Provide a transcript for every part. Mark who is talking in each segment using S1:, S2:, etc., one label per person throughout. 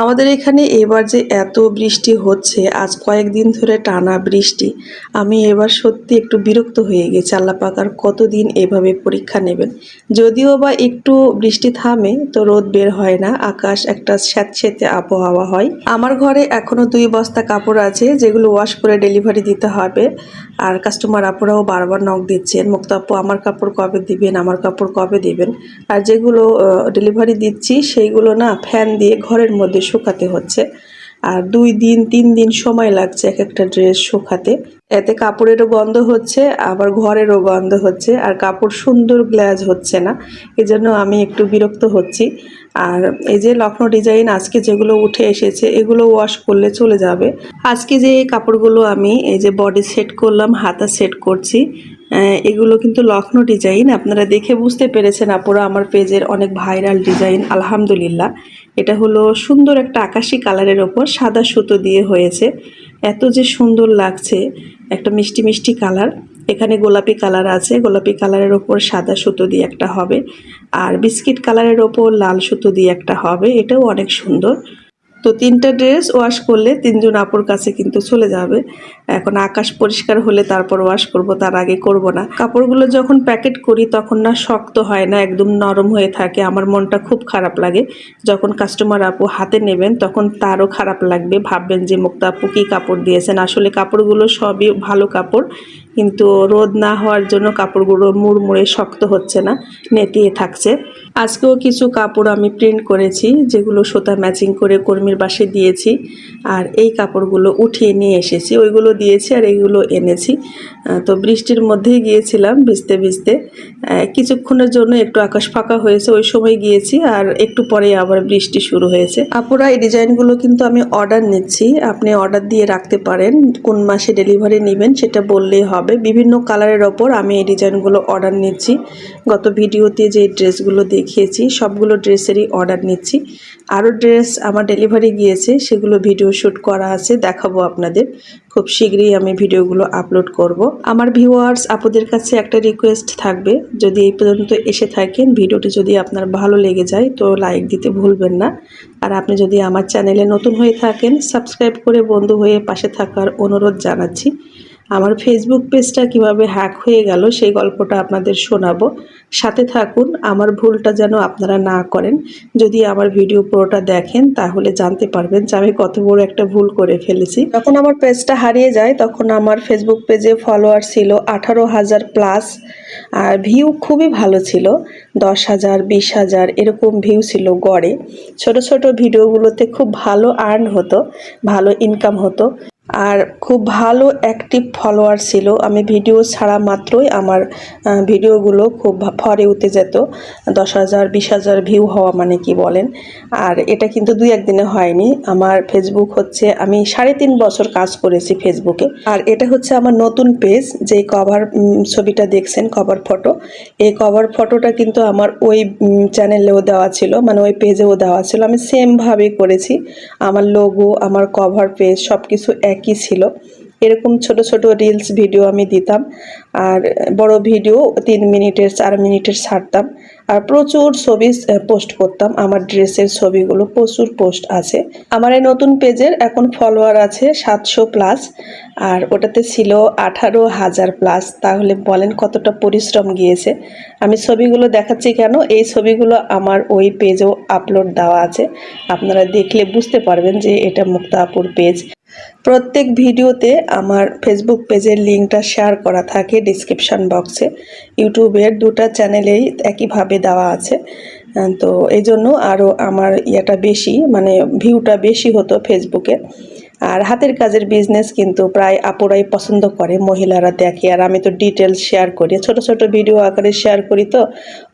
S1: আমাদের এখানে এবার যে এত বৃষ্টি হচ্ছে, আজ কয়েকদিন ধরে টানা বৃষ্টি। আমি এবার সত্যি একটু বিরক্ত হয়ে গেছি। আল্লাহ পাক আর কতদিন এভাবে পরীক্ষা নেবেন? যদিও বা একটু বৃষ্টি থামে, তো রোদ বের হয় না। আকাশ একটা স্যাঁতস্যাঁতে আবহাওয়া হয়। আমার ঘরে এখনও দুই বস্তা কাপড় আছে, যেগুলো ওয়াশ করে ডেলিভারি দিতে হবে। আর কাস্টমার আপুরাও বারবার নখ দিচ্ছেন, মুক্তাপু, আমার কাপড় কবে দিবেন? আমার কাপড় কবে দিবেন? আর যেগুলো ডেলিভারি দিচ্ছি, সেইগুলো না ফ্যান দিয়ে ঘরের মধ্যে শুকাতে হচ্ছে। আর দুই দিন, তিন দিন সময় লাগছে এক একটা ড্রেস শুকাতে। এতে কাপড়েরও গন্ধ হচ্ছে, আবার ঘরেরও গন্ধ হচ্ছে, আর কাপড় সুন্দর গ্ল্যাজ হচ্ছে না। এজন্য আমি একটু বিরক্ত হচ্ছি। আর এই যে লখনৌ ডিজাইন আজকে যেগুলো উঠে এসেছে, এগুলো ওয়াশ করলে চলে যাবে। আজকে যে এই কাপড়গুলো আমি এই যে বডি সেট করলাম, হাতা সেট করছি এগুলো কিন্তু লখনৌ ডিজাইন আপনারা দেখে বুঝতে পেরেছেন আপুরা, আমার পেজের অনেক ভাইরাল ডিজাইন আলহামদুলিল্লাহ। এটা হলো সুন্দর একটা আকাশি কালারের ওপর সাদা সুতো দিয়ে হয়েছে। এত যে সুন্দর লাগছে, একটা মিষ্টি মিষ্টি কালার। এখানে গোলাপি কালার আছে। গোলাপি কালারের ওপর সাদা সুতো দিয়ে একটা হবে আর বিস্কিট কালারের ওপর লাল সুতো দিয়ে একটা হবে। এটাও অনেক সুন্দর। তো তিনটা ড্রেস ওয়াশ করলে তিনজন আপুর কাছে কিন্তু চলে যাবে। এখন আকাশ পরিষ্কার হলে তারপর ওয়াশ করব, তার আগে করব না। কাপড়গুলো যখন প্যাকেট করি তখন না শক্ত হয় না, একদম নরম হয়ে থাকে। আমার মনটা খুব খারাপ লাগে। যখন কাস্টমার আপু হাতে নেবেন তখন তারও খারাপ লাগবে। ভাববেন যে মুক্তা আপু কী কাপড় দিয়েছেন? আসলে কাপড়গুলো সবই ভালো কাপড়। কিন্তু রোদ না হওয়ার জন্য কাপড়গুলো মুড়মুড়ে শক্ত হচ্ছে না, নেতিয়ে থাকছে। আজকেও কিছু কাপড় আমি প্রিন্ট করেছি, যেগুলো সুতা ম্যাচিং করে কর্মীর বাসে দিয়েছি। আর এই কাপড়গুলো উঠিয়ে নিয়ে এসেছি, ওইগুলো দিয়েছি আর এইগুলো এনেছি। তো বৃষ্টির মধ্যেই গিয়েছিলাম ভিজতে ভিজতে। কিছুক্ষণের জন্য একটু আকাশ ফাঁকা হয়েছে, ওই সময় গিয়েছি আর একটু পরে আবার বৃষ্টি শুরু হয়েছে। আপুরা, এই ডিজাইনগুলো কিন্তু আমি অর্ডার নিচ্ছি। আপনি অর্ডার দিয়ে রাখতে পারেন, কোন মাসে ডেলিভারি নেবেন সেটা বললেই হবে। বিভিন্ন কালারের ওপর আমি এই ডিজাইনগুলো অর্ডার নিচ্ছি। গত ভিডিওতে যে ড্রেসগুলো দেখিয়েছি, সবগুলো ড্রেসেরই অর্ডার নিচ্ছি। আরও ড্রেস আমার ডেলিভারি গিয়েছে, সেগুলো ভিডিও শ্যুট করা আছে, দেখাবো আপনাদের। খুব শীঘ্রই আমি ভিডিওগুলো আপলোড করব। আমার ভিউয়ার্স আপুদের কাছে একটা রিকোয়েস্ট থাকবে, যদি এই পর্যন্ত এসে থাকেন, ভিডিওটি যদি আপনার ভালো লেগে যায়, তো লাইক দিতে ভুলবেন না। আর আপনি যদি আমার চ্যানেলে নতুন হয়ে থাকেন সাবস্ক্রাইব করে বন্ধু হয়ে পাশে থাকার অনুরোধ জানাচ্ছি। আমার ফেসবুক পেজটা কীভাবে হ্যাক হয়ে গেল সেই গল্পটা আপনাদের শোনাবো। সাথে থাকুন, আমার ভুলটা যেন আপনারা না করেন। যদি আমার ভিডিও পুরোটা দেখেন, তাহলে জানতে পারবেন যে আমি কত বড় একটা ভুল করে ফেলেছি। যখন আমার পেজটা হারিয়ে যায়, তখন আমার ফেসবুক পেজে ফলোয়ার ছিল আঠারো হাজার প্লাস আর ভিউ খুবই ভালো ছিল, দশ হাজার, বিশ হাজার, এরকম ভিউ ছিল গড়ে। ছোট ছোট ভিডিওগুলোতে খুব ভালো আর্ন হতো, ভালো ইনকাম হতো। আর খুব ভালো অ্যাক্টিভ ফলোয়ার ছিল। আমি ভিডিও ছাড়া মাত্রই আমার ভিডিওগুলো খুব ভরে উঠে যেত। দশ হাজার, বিশ হাজার ভিউ হওয়া মানে কি বলেন? আর এটা কিন্তু দুই একদিনে হয়নি। আমার ফেসবুক হচ্ছে, আমি সাড়ে তিন বছর কাজ করেছি ফেসবুকে আর এটা হচ্ছে আমার নতুন পেজ যে কভার ছবিটা দেখছেন কভার ফটো এই কভার ফটোটা কিন্তু আমার ওই চ্যানেলেও দেওয়া ছিল মানে ওই পেজেও দেওয়া ছিল। আমি সেমভাবে করেছি। আমার লোগো আমার কভার পেজ সব কিছু একই ছিল। এরকম ছোট ছোট রিলস ভিডিও আমি দিতাম। আর বড় ভিডিও তিন মিনিটের, চার মিনিটের ছাড়তাম। আর প্রচুর ছবি পোস্ট করতাম। আমার ড্রেসের ছবিগুলো প্রচুর পোস্ট আছে। আমার এই নতুন পেজের এখন ফলোয়ার আছে সাতশো প্লাস আর ওটাতে ছিল আঠারো হাজার প্লাস তাহলে বলেন কতটা পরিশ্রম গিয়েছে। আমি ছবিগুলো দেখাচ্ছি কেন? এই ছবিগুলো আমার ওই পেজেও আপলোড দেওয়া আছে। আপনারা দেখলে বুঝতে পারবেন যে এটা মুক্তাপুর পেজ। প্রত্যেক ভিডিওতে আমার ফেসবুক পেজের লিঙ্কটা শেয়ার করা থাকে ডিসক্রিপশান বক্সে ইউটিউবের দুটা চ্যানেলেই একইভাবে দেওয়া আছে। তো এই জন্য আরও আমার ইয়েটা বেশি মানে ভিউটা বেশি হতো ফেসবুকে আর হাতের কাজের বিজনেস কিন্তু প্রায় আপুরাই পছন্দ করে, মহিলারা দেখে। আর আমি তো ডিটেলস শেয়ার করি। ছোট ছোট ভিডিও আকারে শেয়ার করি তো,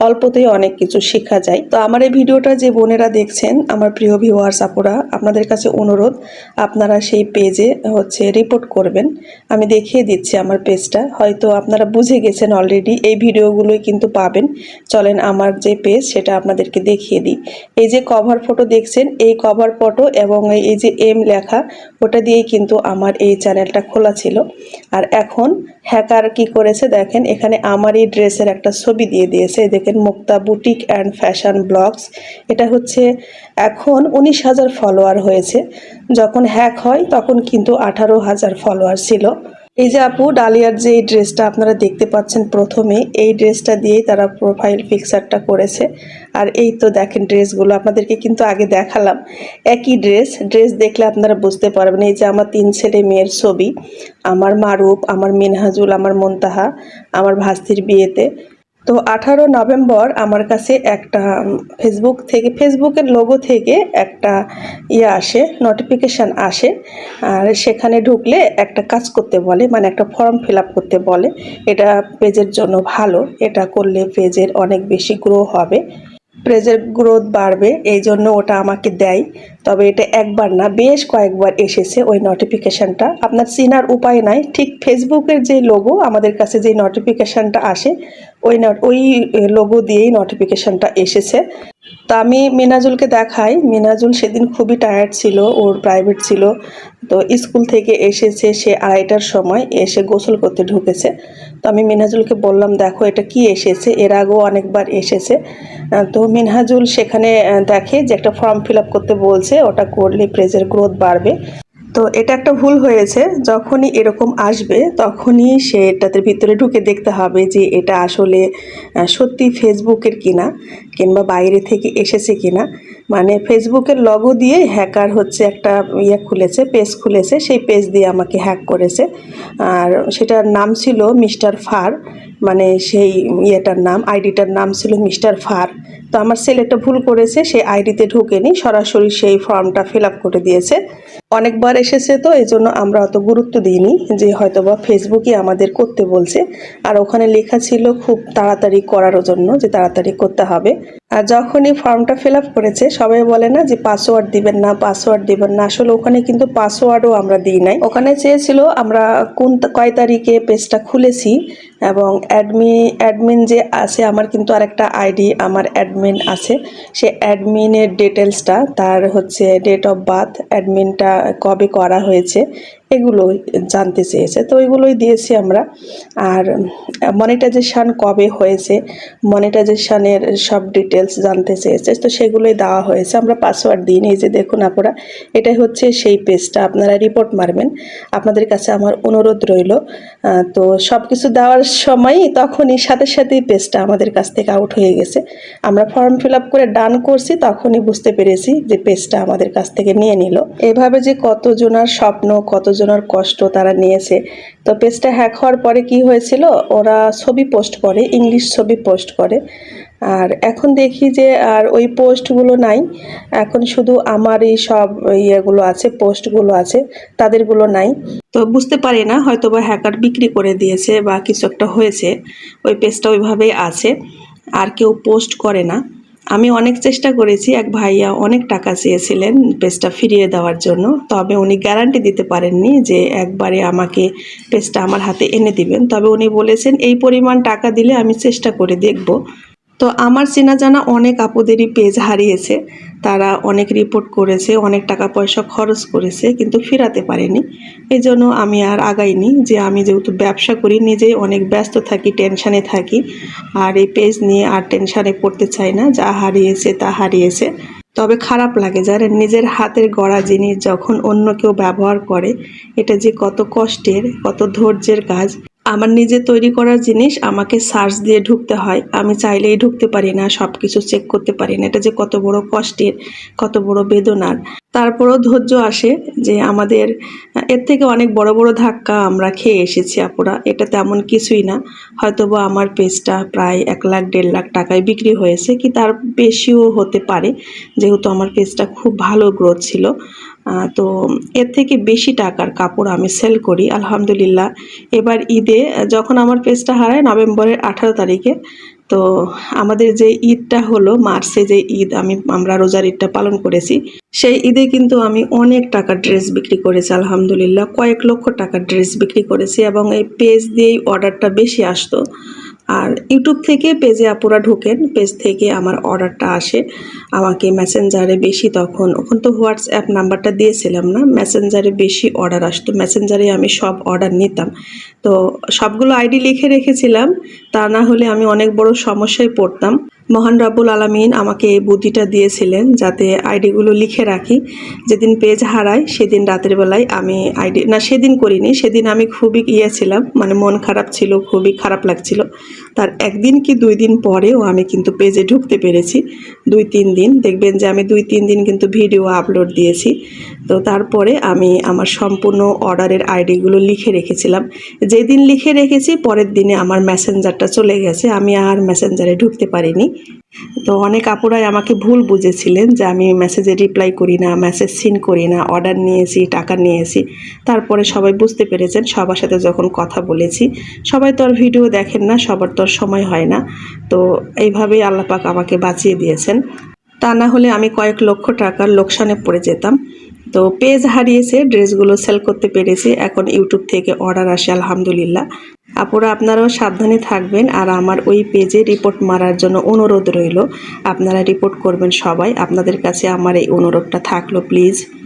S1: অল্পতেই অনেক কিছু শেখা যায়। তো আমার এই ভিডিওটা যে বোনেরা দেখছেন, আমার প্রিয় ভিউয়ার্স আপুরা, আপনাদের কাছে অনুরোধ, আপনারা সেই পেজে হচ্ছে রিপোর্ট করবেন। আমি দেখিয়ে দিচ্ছি আমার পেজটা হয়তো আপনারা বুঝে গেছেন অলরেডি এই ভিডিওগুলোই কিন্তু পাবেন। চলেন আমার যে পেজ সেটা আপনাদেরকে দেখিয়ে দিই। এই যে কভার ফটো দেখছেন, এই কভার ফটো এবং এই যে এম লেখা ওটা দিয়েই কিন্তু আমার এই চ্যানেলটা খোলা ছিল। আর এখন হ্যাকার কি করেছে দেখেন, এখানে আমার এই ড্রেসের একটা ছবি দিয়ে দিয়েছে। দেখেন Mukta boutique and fashion blogs. এটা হচ্ছে এখন উনিশ হাজার ফলোয়ার হয়েছে। যখন হ্যাক হয় তখন কিন্তু আঠারো হাজার ফলোয়ার ছিল। এই যে আপু, ডালিয়ার যে এই ড্রেসটা আপনারা দেখতে পাচ্ছেন প্রথমে, এই ড্রেসটা দিয়েই তারা প্রোফাইল ফিক্সারটা করেছে। আর এই তো দেখেন ড্রেসগুলো, আপনাদেরকে কিন্তু আগে দেখালাম। একই ড্রেস ড্রেস দেখলে আপনারা বুঝতে পারবেন, এই যে আমার তিন ছেলে মেয়ের ছবি। আমার মারুপ আমার মিনহাজুল, আমার মন্তাহা, আমার ভাস্তির বিয়েতে। তো আঠারো নভেম্বর আমার কাছে একটা ফেসবুক থেকে ফেসবুকের লোগো থেকে একটা ইয়ে আসে নোটিফিকেশান আসে, আর সেখানে ঢুকলে একটা কাজ করতে বলে মানে একটা ফর্ম ফিল আপ করতে বলে। এটা পেজের জন্য ভালো, এটা করলে পেজের অনেক বেশি গ্রো হবে। পেজের গ্রোথ বাড়বে এই জন্য ওটা আমাকে দেয়। তবে এটা একবার না, বেশ কয়েকবার এসেছে ওই নোটিফিকেশানটা আপনার চিনার উপায় নাই, ঠিক ফেসবুকের যে লোগো আমাদের কাছে যে নোটিফিকেশানটা আসে, ওই ওই লোগো দিয়েই নোটিফিকেশানটা এসেছে। তো আমি মিনাজুলকে দেখাই। মিনাজুল সেদিন খুবই টায়ার্ড ছিল, ওর প্রাইভেট ছিল। তো স্কুল থেকে এসেছে সে আড়াইটার সময়, এসে গোসল করতে ঢুকেছে। তো আমি মিনহাজুলকে বললাম, দেখো, এটা কি এসেছে? এর আগেও অনেকবার এসেছে। তো মিনহাজুল সেখানে দেখে যে একটা ফর্ম ফিল করতে বলছে, ওটা করলে প্রেজের গ্রোথ বাড়বে। তো এটা একটা ভুল হয়েছে। যখনই এরকম আসবে, তখনই সে এটাতে ভিতরে ঢুকে দেখতে হবে যে এটা আসলে সত্যি ফেসবুকের কিনা কিংবা বাইরে থেকে এসেছে কিনা। মানে ফেসবুকের লগো দিয়ে হ্যাকার হচ্ছে একটা ইয়ে খুলেছে পেজ খুলেছে, সেই পেজ দিয়ে আমাকে হ্যাক করেছে। আর সেটার নাম ছিল মিস্টার ফার মানে সেই ইয়েটার নাম, আইডিটার নাম ছিল মিস্টার ফার। তো আমার ছেলেটা ভুল করেছে সেই আইডিতে ঢুকেনি, সরাসরি সেই ফর্মটা ফিল আপ করে দিয়েছে। অনেকবার এসেছে তো, এই জন্য আমরা অত গুরুত্ব দিইনি যে হয়তোবা ফেসবুকই আমাদের করতে বলছে। আর ওখানে লেখা ছিল খুব তাড়াতাড়ি করার জন্য যে তাড়াতাড়ি করতে হবে। আর যখনই ফর্মটা ফিল আপ করেছে, সবাই বলে না যে পাসওয়ার্ড দিবেন না পাসওয়ার্ড দিবেন না। আসলে ওখানে কিন্তু পাসওয়ার্ডও আমরা দিই নাই। ওখানে চেয়েছিল আমরা কোন কয় তারিখে পেজটা খুলেছি এবং অ্যাডমি অ্যাডমিন যে আছে, আমার কিন্তু আরেকটা আইডি আমার অ্যাডমিন আছে। সে অ্যাডমিনের ডিটেলসটা তার হচ্ছে ডেট অফ বার্থ অ্যাডমিনটা কবে করা হয়েছে এগুলো জানতে চেয়েছে। তো ওইগুলোই দিয়েছি আমরা। আর মনিটাইজেশান কবে হয়েছে মনিটাইজেশানের সব ডিটেলস জানতে চেয়েছে। তো সেগুলোই দেওয়া হয়েছে। আমরা পাসওয়ার্ড দিইনি এই যে দেখুন আপনারা, এটাই হচ্ছে সেই পেজটা আপনারা রিপোর্ট মারবেন। আপনাদের কাছে আমার অনুরোধ রইল। তো সব কিছু দেওয়ার সময়ই তখনই সাথে সাথেই পেজটা আমাদের কাছ থেকে আউট হয়ে গেছে। আমরা ফর্ম ফিল আপ করে ডান করছি, তখনই বুঝতে পেরেছি যে পেজটা আমাদের কাছ থেকে নিয়ে নিল। এভাবে যে কতজনার স্বপ্ন কতজনের কষ্ট তারা নিয়েছে। তো পেজটা হ্যাক হওয়ার পরে কি হয়েছিল? ওরা ছবি পোস্ট করে ইংলিশ ছবি পোস্ট করে। আর এখন দেখি যে আর ওই পোস্টগুলো নাই। এখন শুধু আমারই সব ইয়েগুলো আছে পোস্টগুলো আছে, তাদেরগুলো নাই। তো বুঝতে পারি না হয়তো বা হ্যাকার বিক্রি করে দিয়েছে বা কিছু একটা হয়েছে। ওই পেজটা ওইভাবেই আছে। আর কেউ পোস্ট করে না। আমি অনেক চেষ্টা করেছি, এক ভাইয়া অনেক টাকা চেয়েছিলেন পেজটা ফিরিয়ে দেওয়ার জন্য, তবে উনি গ্যারান্টি দিতে পারেননি যে একবারে আমাকে পেজটা আমার হাতে এনে দিবেন। তবে উনি বলেছেন, এই পরিমাণ টাকা দিলে আমি চেষ্টা করে দেখব। তো আমার চেনা জানা অনেক আপুদেরই পেজ হারিয়েছে। তারা অনেক রিপোর্ট করেছে, অনেক টাকা পয়সা খরচ করেছে, কিন্তু ফেরাতে পারেনি। এই জন্য আমি আর আগাইনি যে আমি যেহেতু ব্যবসা করি, নিজেই অনেক ব্যস্ত থাকি টেনশানে থাকি। আর এই পেজ নিয়ে আর টেনশানে পড়তে চাই না, যা হারিয়েছে তা হারিয়েছে। তবে খারাপ লাগে জানেন নিজের হাতের গড়া জিনিস যখন অন্য কেউ ব্যবহার করে, এটা যে কত কষ্টের, কত ধৈর্যের কাজ। আমার নিজে তৈরি করা জিনিস আমাকে সার্চ দিয়ে ঢুকতে হয়। আমি চাইলেই ঢুকতে পারি না সব কিছু চেক করতে পারি না। এটা যে কত বড় কষ্টের, কত বড় বেদনার। তারপরও ধৈর্য আসে যে আমাদের, এর থেকে অনেক বড় বড় ধাক্কা আমরা খেয়ে এসেছি আপুরা। এটা তেমন কিছুই না। হয়তোবা আমার পেজটা প্রায় এক লাখ, দেড় লাখ টাকায় বিক্রি হয়েছে, কি তার বেশিও হতে পারে। যেহেতু আমার পেজটা খুব ভালো গ্রোথ ছিল। তো এর থেকে বেশি টাকার কাপড় আমি সেল করি, আলহামদুলিল্লাহ। এবার ঈদে যখন আমার পেজটা হারায় নভেম্বরের আঠারো তারিখে, তো আমাদের যে ঈদটা হলো, মার্চে যে ঈদ আমি, আমরা রোজার ঈদটা পালন করেছি, সেই ঈদে কিন্তু আমি অনেক টাকার ড্রেস বিক্রি করেছি, আলহামদুলিল্লাহ। কয়েক লক্ষ টাকার ড্রেস বিক্রি করেছি এবং এই পেজ দিয়েই অর্ডারটা বেশি আসতো। আর ইউটিউব থেকে পেজে আপুরা ঢোকেন, পেজ থেকে আমার অর্ডারটা আসে। আমাকে মেসেঞ্জারে বেশি তখন, ওখান তো হোয়াটসঅ্যাপ নাম্বারটা দিয়েছিলাম না, মেসেঞ্জারে বেশি অর্ডার আসতো। মেসেঞ্জারে আমি সব অর্ডার নিতাম। তো সবগুলো আইডি লিখে রেখেছিলাম, তা না হলে আমি অনেক বড় সমস্যায় পড়তাম। মহান রাব্বুল আলমিন আমাকে এই বুদ্ধিটা দিয়েছিলেন যাতে আইডিগুলো লিখে রাখি। যেদিন পেজ হারায় সেদিন রাতের বেলায় আমি আইডি না, সেদিন করিনি, সেদিন আমি খুবই ইয়ে ছিলাম মানে মন খারাপ ছিল, খুবই খারাপ লাগছিল। তার একদিন কি দুই দিন পরেও আমি কিন্তু পেজে ঢুকতে পেরেছি। দুই তিন দিন, দেখবেন যে আমি দুই তিন দিন কিন্তু ভিডিও আপলোড দিয়েছি। তো তারপরে আমি আমার সম্পূর্ণ অর্ডারের আইডিগুলো লিখে রেখেছিলাম। যেদিন লিখে রেখেছি, পরের দিনে আমার মেসেঞ্জারটা চলে গেছে। আমি আর মেসেঞ্জারে ঢুকতে পারিনি। তো অনেক আপুরাই আমাকে ভুল বুঝেছিলেন যে আমি মেসেজে রিপ্লাই করি না মেসেজ সিন করি না অর্ডার নিয়েছি, টাকা নিয়েছি। তারপরে সবাই বুঝতে পেরেছেন, সবার সাথে যখন কথা বলেছি, সবাই তো আর ভিডিও দেখেন না, সবার তো আর সময় হয় না। তো এইভাবেই আল্লাপাক আমাকে বাঁচিয়ে দিয়েছেন। তা না হলে আমি কয়েক লক্ষ টাকার লোকসানে পড়ে যেতাম। তো পেজ হারিয়েছে ড্রেসগুলো সেল করতে পেরেছি। এখন ইউটিউব থেকে অর্ডার আসে, আলহামদুলিল্লাহ। আপুরা আপনারাও সাবধানে থাকবেন আর আমার ওই পেজে রিপোর্ট মারার জন্য অনুরোধ রইল। আপনারা রিপোর্ট করবেন সবাই। আপনাদের কাছে আমার এই অনুরোধটা থাকল, প্লিজ।